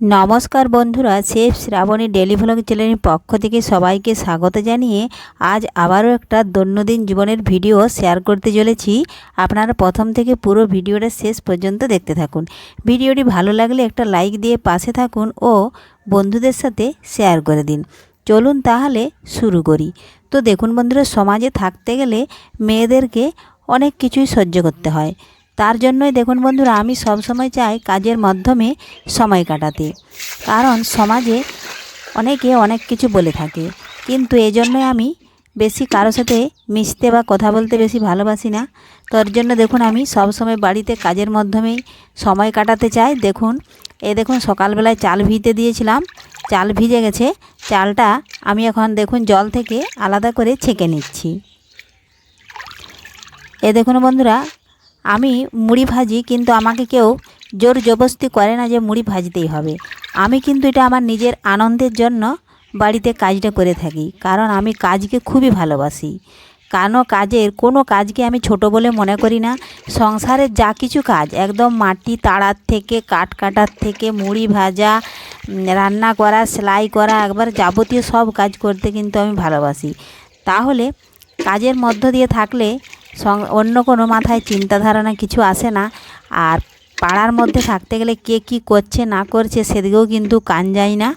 নমস্কার বন্ধুরা chef Shrabani daily vlog চ্যানেলের পক্ষ থেকে সবাইকে স্বাগত জানিয়ে আজ আবারও একটা দৈনন্দিন জীবনের ভিডিও শেয়ার করতে চলেছি। আপনারা প্রথম থেকে পুরো ভিডিওটা শেষ পর্যন্ত দেখতে থাকুন। ভিডিওটি ভালো লাগলে একটা লাইক দিয়ে পাশে থাকুন ও বন্ধুদের সাথে শেয়ার করে দিন। চলুন তাহলে শুরু করি। তো দেখুন বন্ধুরা, সমাজে থাকতে গেলে মেয়েদেরকে অনেক কিছুই সহ্য করতে হয়। তার জন্যই দেখুন বন্ধুরা, আমি সবসময় চাই কাজের মাধ্যমে সময় কাটাতে। কারণ সমাজে অনেকে অনেক কিছু বলে থাকে। কিন্তু এই জন্যই আমি বেশি কারোর সাথে মিশতে বা কথা বলতে বেশি ভালোবাসি না। তার জন্য দেখুন, আমি সবসময় বাড়িতে কাজের মাধ্যমেই সময় কাটাতে চাই। দেখুন এ দেখুন সকালবেলায় চাল ভিজতে দিয়েছিলাম। চাল ভিজে গেছে। চালটা আমি এখন দেখুন জল থেকে আলাদা করে ছেঁকে নিচ্ছি। এ দেখুন বন্ধুরা আমি মুড়ি ভাজি, কিন্তু আমাকে কেউ জোর জবস্তি করে না যে মুড়ি ভাজতেই হবে। আমি কিন্তু এটা আমার নিজের আনন্দের জন্য বাড়িতে কাজটা করে থাকি, কারণ আমি কাজকে খুবই ভালোবাসি। কেন কাজের কোনো কাজকে আমি ছোট বলে মনে করি না, সংসারের যা কিছু কাজ, একদম মাটি তাড়ার থেকে, কাঠ কাটার থেকে, মুড়ি ভাজা রান্না করা, সেলাই করা, একবার যাবতীয় সব কাজ করতে কিন্তু আমি ভালোবাসি। তাহলে কাজের মধ্য দিয়ে থাকলে অন্য কোনো মাথায় চিন্তা ধারণা কিছু আসে না। আর পাড়ার মধ্যে থাকতে গেলে কে কী করছে, না করছে সেদিকেও কিন্তু কান যায় না।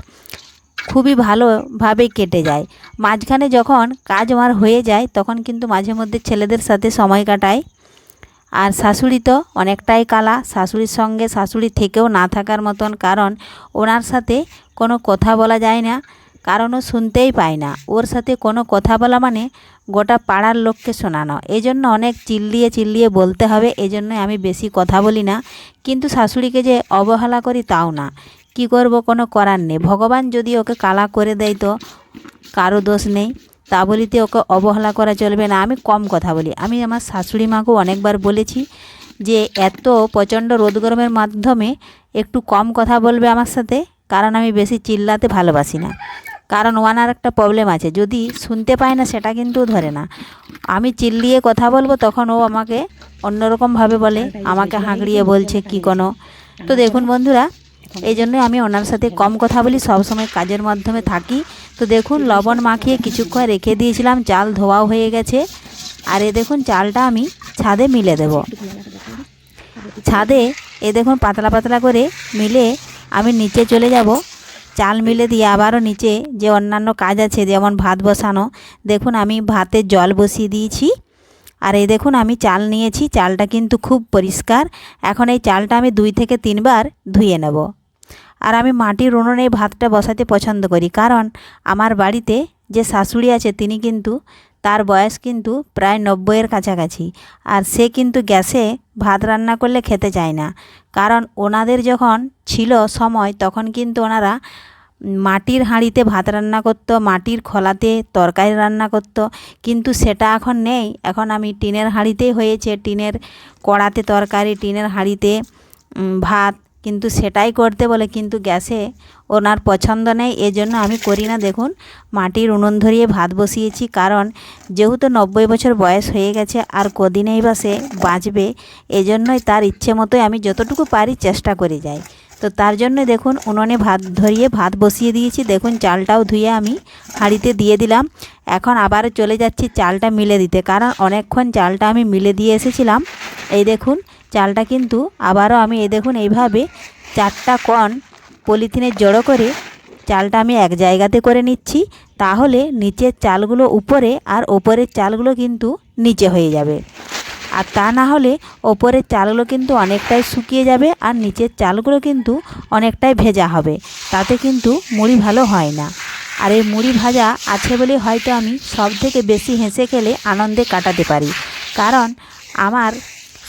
খুবই ভালোভাবে কেটে যায়। মাঝখানে যখন কাজ আমার হয়ে যায়, তখন কিন্তু মাঝে মধ্যে ছেলেদের সাথে সময় কাটায় আর শাশুড়ি তো অনেকটাই কালা, শাশুড়ির সঙ্গে শাশুড়ি থেকেও না থাকার মতন, কারণ ওনার সাথে কোনো কথা বলা যায় না। কারণ ও শুনতেই পায় না। ওর সাথে কোনো কথা বলা মানে গোটা পাড়ার লোককে শোনানো। এই জন্য অনেক চিল্লিয়ে চিল্লিয়ে বলতে হবে এই জন্যই আমি বেশি কথা বলি না। কিন্তু শাশুড়িকে যে অবহেলা করি তাও না। কি করব কোনো করার নেই। ভগবান যদি ওকে কালা করে দেয় তো কারও দোষ নেই। তা বলিতে ওকে অবহেলা করা চলবে না। আমি কম কথা বলি। আমি আমার শাশুড়ি মাকেও অনেকবার বলেছি যে, এত প্রচণ্ড রোদ গরমের মাধ্যমে একটু কম কথা বলবে আমার সাথে, কারণ আমি বেশি চিল্লাতে ভালোবাসি না। কারণ ওনার একটা প্রবলেম আছে। যদি শুনতে পায় না, সেটা কিন্তু ধরে না। আমি চিল্লিয়ে কথা বলব, তখন ও আমাকে অন্যরকমভাবে বলে, আমাকে হাঁকড়িয়ে বলছে কি কোনো। তো দেখুন বন্ধুরা, এই জন্য আমি ওনার সাথে কম কথা বলি, সবসময় কাজের মাধ্যমে থাকি। তো দেখুন, লবণ মাখিয়ে কিছুক্ষণ রেখে দিয়েছিলাম, চাল ধোয়াও হয়ে গেছে। আর এ দেখুন, চালটা আমি ছাদে মিলে দেব। ছাদে এ দেখুন, পাতলা পাতলা করে মিলে আমি নিচে চলে যাব। চাল মিলে দিয়ে আবারও নিচে যে অন্যান্য কাজ আছে, যেমন ভাত বসানো, দেখুন আমি ভাতে জল বসিয়ে দিয়েছি। আর এই দেখুন আমি চাল নিয়েছি, চালটা কিন্তু খুব পরিষ্কার। এখন এই চালটা আমি দুই থেকে তিনবার ধুয়ে নেব। আর আমি মাটির উনুনে ভাতটা বসাতে পছন্দ করি, কারণ আমার বাড়িতে যে শাশুড়ি আছে, তিনি কিন্তু তার বয়স কিন্তু প্রায় নব্বইয়ের কাছাকাছি। আর সে কিন্তু গ্যাসে ভাত রান্না করলে খেতে চায় না। কারণ ওনাদের যখন ছিল সময়, তখন কিন্তু ওনারা মাটির হাঁড়িতে ভাত রান্না করতো, মাটির খোলাতে তরকারি রান্না করতো। কিন্তু সেটা এখন নেই। এখন আমি টিনের হাঁড়িতেই হয়েছে। টিনের কড়াতে তরকারি, টিনের হাঁড়িতে ভাত কিন্তু সেটাই করতে বলে, কিন্তু গ্যাসে ওনার পছন্দ নেই, এজন্য আমি করি না। দেখুন, মাটির উনুন ধরিয়ে ভাত বসিয়েছি, কারণ যেহেতু নব্বই বছর বয়স হয়ে গেছে আর কদিনেই বা সে বাঁচবে, এজন্যই তার ইচ্ছে মতোই আমি যতটুকু পারি চেষ্টা করে যাই। তো তার জন্য দেখুন, উনুনে ভাত ধরিয়ে ভাত বসিয়ে দিয়েছি। দেখুন, চালটাও ধুয়ে আমি হাঁড়িতে দিয়ে দিলাম। এখন আবার চলে যাচ্ছি চালটা মিলে দিতে, কারণ অনেকক্ষণ চালটা আমি মিলে দিয়ে এসেছিলাম। এই দেখুন চালটা কিন্তু আবারও আমি, এ দেখুন, এইভাবে চারটা কণ পলিথিনে জড়ো করে চালটা আমি এক জায়গাতে করে নিচ্ছি, তাহলে নিচের চালগুলো উপরে আর ওপরের চালগুলো কিন্তু নিচে হয়ে যাবে। আর তা না হলে ওপরের চালগুলো কিন্তু অনেকটাই শুকিয়ে যাবে আর নিচের চালগুলো কিন্তু অনেকটাই ভেজা হবে, তাতে কিন্তু মুড়ি ভালো হয় না। আর এই মুড়ি ভাজা আছে বলে হয়তো আমি সব থেকে বেশি হেসে খেলে আনন্দে কাটাতে পারি, কারণ আমার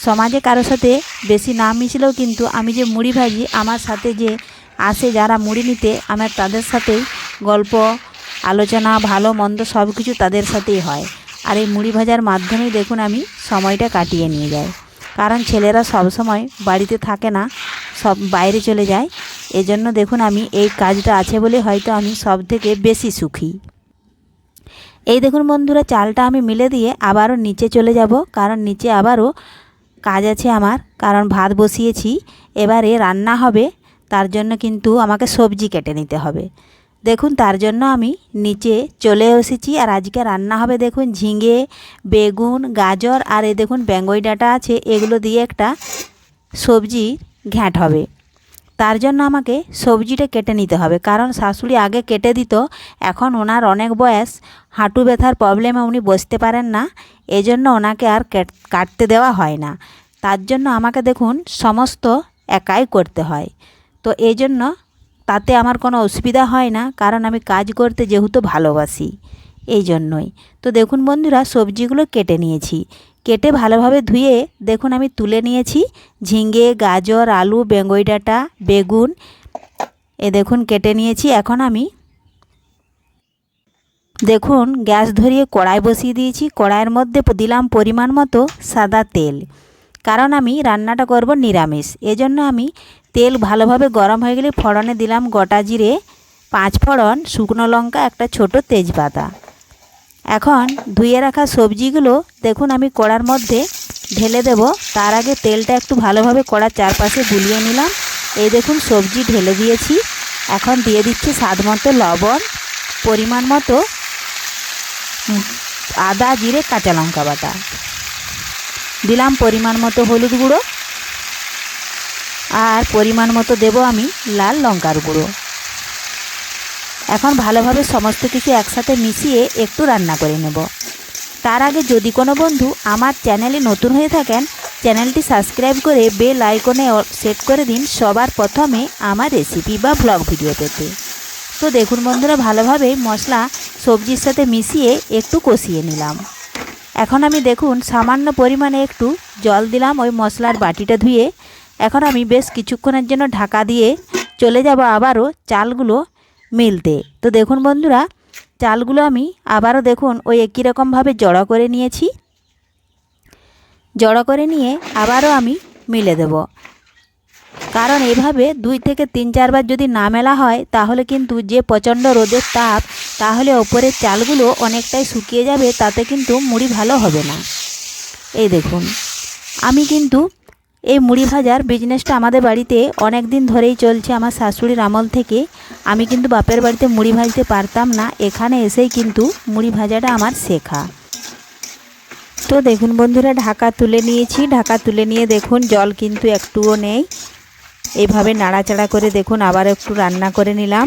সমাজে কারোর সাথে বেশি না মিশলেও কিন্তু আমি যে মুড়ি ভাজি, আমার সাথে যে আসে যারা মুড়ি নিতে, আমার তাদের সাথেই গল্প, আলোচনা, ভালো, মন্দ সব কিছু তাদের সাথেই হয়। আর এই মুড়ি ভাজার মাধ্যমেই দেখুন আমি সময়টা কাটিয়ে নিয়ে যাই। কারণ ছেলেরা সব সময় বাড়িতে থাকে না, সব বাইরে চলে যায়। এজন্য দেখুন আমি এই কাজটা আছে বলে হয়তো আমি সব থেকে বেশি সুখী। এই দেখুন বন্ধুরা, চালটা আমি মিলে দিয়ে আবারও নিচে চলে যাব। কারণ নিচে আবারও কাজ আছে আমার, কারণ ভাত বসিয়েছি, এবারে রান্না হবে, তার জন্য কিন্তু আমাকে সবজি কেটে নিতে হবে। দেখুন, তার জন্য আমি নিচে চলে এসেছি, আর আজকে রান্না হবে দেখুন ঝিঙে, বেগুন, গাজর, আর এই দেখুন বেঙ্গই ডাঁটা আছে, এগুলো দিয়ে একটা সবজি ঘ্যাঁট হবে। তার জন্য আমাকে সবজিটা কেটে নিতে হবে। কারণ শাশুড়ি আগে কেটে দিত, এখন ওনার অনেক বয়স, হাঁটু ব্যথার প্রবলেমে উনি বসতে পারেন না, এজন্য ওনাকে আর কেট- কাটতে দেওয়া হয় না। তার জন্য আমাকে দেখুন, সমস্ত একাই করতে হয়। তো এই জন্য তাতে আমার কোনো অসুবিধা হয় না, কারণ আমি কাজ করতে যেহেতু ভালোবাসি এই জন্যই তো দেখুন বন্ধুরা, সবজিগুলো কেটে নিয়েছি। কেটে ভালোভাবে ধুয়ে দেখুন আমি তুলে নিয়েছি। ঝিঙ্গে গাজর, আলু, বেঙ্গই ডাঁটা, বেগুন, এ দেখুন কেটে নিয়েছি। এখন আমি দেখুন গ্যাস ধরিয়ে কড়াই বসিয়ে দিয়েছি। কড়াইয়ের মধ্যে দিলাম পরিমাণ মতো সাদা তেল। কারণ আমি রান্নাটা করব নিরামিষ। এজন্য আমি তেল ভালোভাবে গরম হয়ে গেলে ফোড়নে দিলাম গোটা জিরে, পাঁচ ফোড়ন, শুকনো লঙ্কা, একটা ছোট তেজপাতা। এখন ধুয়ে রাখা সবজিগুলো দেখুন আমি কড়ার মধ্যে ঢেলে দেব। তার আগে তেলটা একটু ভালোভাবে কড়ার চারপাশে গুলিয়ে নিলাম। এই দেখুন সবজি ঢেলে দিয়েছি। এখন দিয়ে দিচ্ছি স্বাদ মতো লবণ, পরিমাণ মতো আদা, জিরে, কাঁচা লঙ্কা বাটা। দিলাম পরিমাণ মতো হলুদ গুঁড়ো। আর পরিমাণ মতো দেব আমি লাল লঙ্কার গুঁড়ো। এখন ভালোভাবে সমস্ত কিছু একসাথে মিশিয়ে একটু রান্না করে নেব। তার আগে যদি কোনো বন্ধু আমার চ্যানেলে নতুন হয়ে থাকেন, চ্যানেলটি সাবস্ক্রাইব করে বেল আইকনে সেট করে দিন সবার প্রথমে আমার রেসিপি বা ব্লগ ভিডিও পেতে। তো দেখুন বন্ধুরা, ভালোভাবে মশলা সবজির সাথে মিশিয়ে একটু কষিয়ে নিলাম। এখন আমি দেখুন সামান্য পরিমাণে একটু জল দিলাম ওই মশলার বাটিটা ধুয়ে। এখন আমি বেশ কিছুক্ষণের জন্য ঢাকা দিয়ে চলে যাব আবারও চালগুলো মিলতে। তো দেখুন বন্ধুরা, চালগুলো আমি আবারও দেখুন ওই একই রকমভাবে জড়ো করে নিয়েছি। জড়ো করে নিয়ে আবারও আমি মিলে দেব। কারণ এভাবে দুই থেকে তিন চারবার যদি না মেলা হয়, তাহলে কিন্তু যে প্রচণ্ড রোদের তাপ, তাহলে ওপরের চালগুলো অনেকটাই শুকিয়ে যাবে, তাতে কিন্তু মুড়ি ভালো হবে না। এই দেখুন, আমি কিন্তু এই মুড়ি ভাজার বিজনেসটা আমাদের বাড়িতে অনেক দিন ধরেই চলছে আমার শাশুড়ির আমল থেকে। আমি কিন্তু বাপের বাড়িতে মুড়ি ভাজতে পারতাম না, এখানে এসেই কিন্তু মুড়ি ভাজাটা আমার শেখা। তো দেখুন বন্ধুরা, ঢাকা তুলে নিয়েছি, ঢাকা তুলে নিয়ে দেখুন, জল কিন্তু একটুও নেই। এইভাবে নাড়াচাড়া করে দেখুন, আবার একটু রান্না করে নিলাম।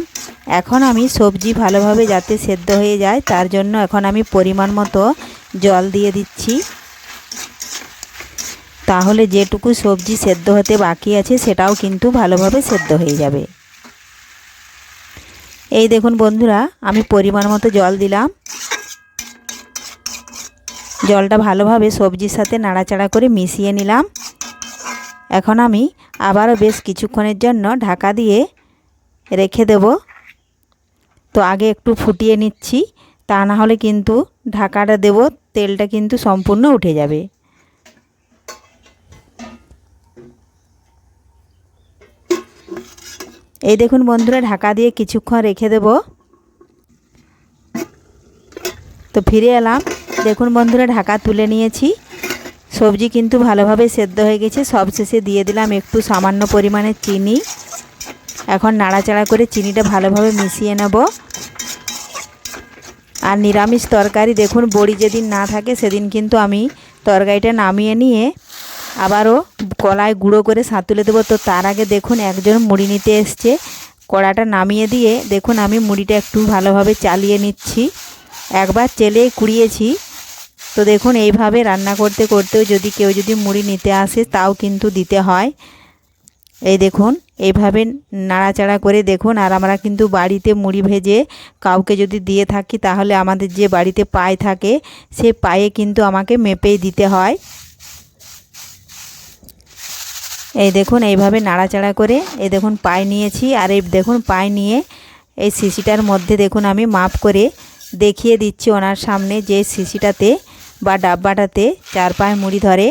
এখন আমি সবজি ভালোভাবে যাতে সেদ্ধ হয়ে যায়, তার জন্য এখন আমি পরিমাণ মতো জল দিয়ে দিচ্ছি। তাহলে যেটুকু সবজি সেদ্ধ হতে বাকি আছে, সেটাও কিন্তু ভালোভাবে সেদ্ধ হয়ে যাবে। এই দেখুন বন্ধুরা, আমি পরিমাণ মতো জল দিলাম। জলটা ভালোভাবে সবজির সাথে নাড়াচাড়া করে মিশিয়ে নিলাম। এখন আমি আবারও বেশ কিছুক্ষণের জন্য ঢাকা দিয়ে রেখে দেব। তো আগে একটু ফুটিয়ে নিচ্ছি, তা না হলে কিন্তু ঢাকাটা দেব, তেলটা কিন্তু সম্পূর্ণ উঠে যাবে। এই দেখুন বন্ধুরা, ঢাকা দিয়ে কিছুক্ষণ রেখে দেব। তো ফিরে এলাম। দেখুন বন্ধুরা, ঢাকা তুলে নিয়েছি। সবজি কিন্তু ভালোভাবে সেদ্ধ হয়ে গেছে। সব শেষে দিয়ে দিলাম একটু সামান্য পরিমাণে চিনি। এখন নাড়াচাড়া করে চিনিটা ভালোভাবে মিশিয়ে নেব। আর নিরামিষ তরকারি, দেখুন বড়ি যেদিন না থাকে, সেদিন কিন্তু আমি তরকারিটা নামিয়ে নিয়ে আবারও কলায় গুঁড়ো করে সাঁতুলে দেবো। তো তার আগে দেখুন, একজন মুড়ি নিতে এসছে। কড়াটা নামিয়ে দিয়ে দেখুন, আমি মুড়িটা একটু ভালোভাবে চালিয়ে নিচ্ছি। একবার চেলে কুড়িয়েছি। তো দেখুন, এইভাবে রান্না করতে করতেও যদি কেউ যদি মুড়ি নিতে আসে, তাও কিন্তু দিতে হয়। এই দেখুন, এইভাবে নাড়াচাড়া করে দেখুন, আর আমরা কিন্তু বাড়িতে মুড়ি ভেজে কাউকে যদি দিয়ে থাকি, তাহলে আমাদের যে বাড়িতে পায়ে থাকে, সে পায়ে কিন্তু আমাকে মেপেই দিতে হয়। এই দেখুন, এইভাবে নাড়াচাড়া করে, এই দেখুন, পায়ে নিয়েছি, আর এই দেখুন, পায়ে নিয়ে এই শিশিটার মধ্যে দেখুন, আমি মাপ করে দেখিয়ে দিচ্ছি ওনার সামনে যে শিশিটাতে বা ডাব্বাটাতে চার পায়ে মুড়ি ধরে।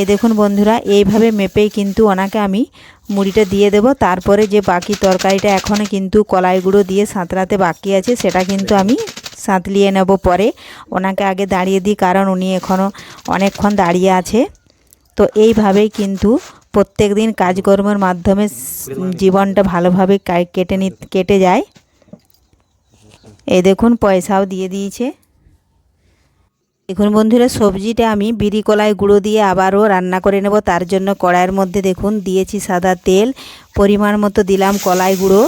এই দেখুন বন্ধুরা, এইভাবে মেপেই কিন্তু ওনাকে আমি মুড়িটা দিয়ে দেব। তারপরে যে বাকি তরকারিটা এখনও কিন্তু কলাই গুঁড়ো দিয়ে সাঁতরাতে বাকি আছে, সেটা কিন্তু আমি সাঁতলিয়ে নেব পরে। ওনাকে আগে দাঁড়িয়ে দিই, কারণ উনি এখনও অনেকক্ষণ দাঁড়িয়ে আছে। তো এইভাবেই কিন্তু প্রত্যেক দিন কাজকর্মের মাধ্যমে জীবনটা ভালোভাবে কেটে নি, কেটে যায়। এই দেখুন, পয়সাও দিয়ে দিয়েছে। দেখুন বন্ধুরা, সবজিটা আমি বিড়ি কলাই গুঁড়ো দিয়ে আবারও রান্না করে নেব। তার জন্য কড়াইয়ের মধ্যে দেখুন, দিয়েছি সাদা তেল, পরিমাণ মতো দিলাম কলাই গুঁড়ো।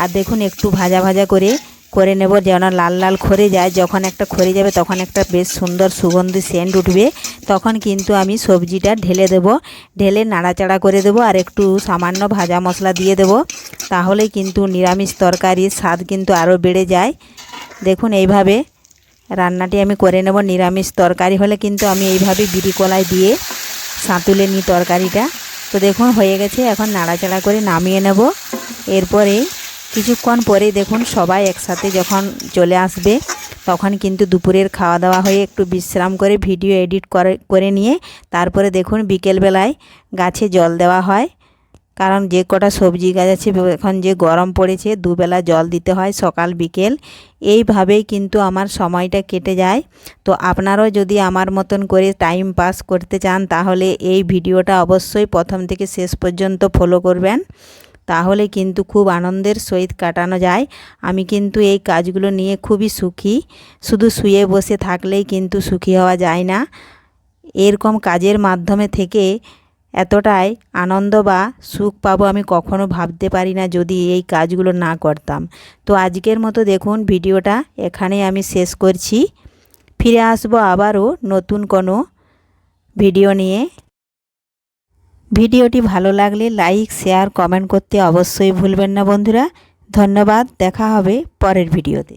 আর দেখুন, একটু ভাজা ভাজা করে করে নেব। যেন লাল লাল খরে যায়। যখন একটা খরে যাবে, তখন একটা বেশ সুন্দর সুগন্ধি সেন্ট উঠবে। তখন কিন্তু আমি সবজিটা ঢেলে দেব। ঢেলে নাড়াচাড়া করে দেব আর একটু সামান্য ভাজা মশলা দিয়ে দেব। তাহলে কিন্তু নিরামিষ তরকারির স্বাদ কিন্তু আরও বেড়ে যায়। দেখুন, এইভাবে রান্নাটি আমি করে নেব। নিরামিষ তরকারি হলে কিন্তু আমি এইভাবে বিড়ি কলাই দিয়ে সাঁতুলে নিই তরকারিটা। তো দেখুন, হয়ে গেছে। এখন নাড়াচাড়া করে নামিয়ে নেব। এরপরে কিছুক্ষণ পরেই দেখুন সবাই একসাথে যখন চলে আসবে, তখন কিন্তু দুপুরের খাওয়া দাওয়া হয়ে একটু বিশ্রাম করে ভিডিও এডিট করে করে নিয়ে তারপরে দেখুন বিকেলবেলায় গাছে জল দেওয়া হয়। কারণ যে কটা সবজি গাছ আছে, এখন যে গরম পড়েছে, দুবেলা জল দিতে হয় সকাল, বিকেল। এইভাবেই কিন্তু আমার সময়টা কেটে যায়। তো আপনারাও যদি আমার মতন করে টাইম পাস করতে চান, তাহলে এই ভিডিওটা অবশ্যই প্রথম থেকে শেষ পর্যন্ত ফলো করবেন। তাহলে কিন্তু খুব আনন্দের সহিত কাটানো যায়। আমি কিন্তু এই কাজগুলো নিয়ে খুবই সুখী। শুধু শুয়ে বসে থাকলেই কিন্তু সুখী হওয়া যায় না। এরকম কাজের মাধ্যমে থেকে এতটাই আনন্দ বা সুখ পাবো আমি কখনো ভাবতে পারি না যদি এই কাজগুলো না করতাম। তো আজকের মতো দেখুন ভিডিওটা। এখানেই আমি শেষ করছি। ফিরে আসব আবারও নতুন কোনো ভিডিও নিয়ে। ভিডিওটি ভালো লাগলে লাইক, শেয়ার, কমেন্ট করতে অবশ্যই ভুলবেন না বন্ধুরা। ধন্যবাদ, দেখা হবে পরের ভিডিওতে।